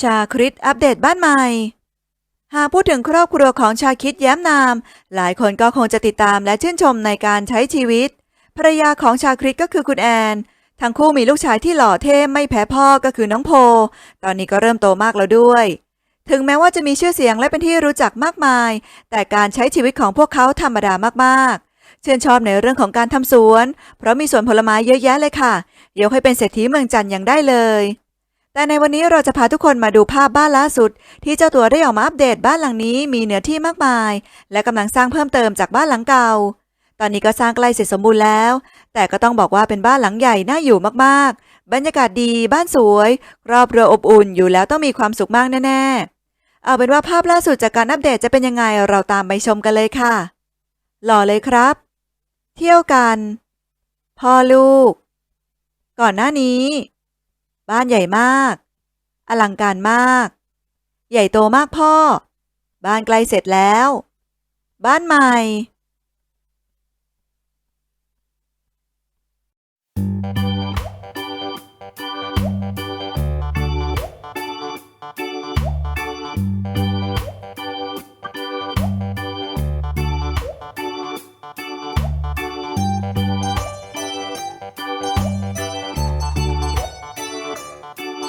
ชาคริตอัปเดตบ้านใหม่ หากพูดถึงครอบครัวของชาคิดแย้มนาม หลายคนก็คงจะติดตามและชื่นชมในการใช้ชีวิต ภรรยาของชาคริตก็คือคุณแอน ทั้งคู่มีลูกชายที่หล่อเท่ไม่แพ้พ่อก็คือน้องโพ ตอนนี้ก็เริ่มโตมากแล้วด้วย ถึงแม้ว่าจะมีชื่อเสียงและเป็นที่รู้จักมากมาย แต่การใช้ชีวิตของพวกเขาธรรมดามากๆเชื่นชอบในเรื่องของการทำสวน เพราะมีสวนผลไม้เยอะแยะเลยค่ะ ยกให้เป็นเศรษฐีเมืองจันทร์อย่างได้เลย แต่ในวันนี้เราจะพาทุกคนมาดูภาพบ้านล่าสุด ที่เจ้าตัวได้ออกมาอัปเดตบ้านหลังนี้มีเนื้อที่มากมาย และกำลังสร้างเพิ่มเติมจากบ้านหลังเก่า ตอนนี้ก็สร้างใกล้เสร็จสมบูรณ์แล้ว แต่ก็ต้องบอกว่าเป็นบ้านหลังใหญ่น่าอยู่มากๆ บรรยากาศดีบ้านสวยครอบครัวอบอุ่นอยู่แล้วต้องมีความสุขมากแน่ๆ เอาเป็นว่าภาพล่าสุดจากการอัปเดตจะเป็นยังไงเราตามไปชมกันเลยค่ะ หล่อเลยครับ เที่ยวกัน พ่อลูก ก่อนหน้านี้ บ้านใหญ่มาก อลังการมาก ใหญ่โตมากพ่อ บ้านใกล้เสร็จแล้ว บ้านใหม่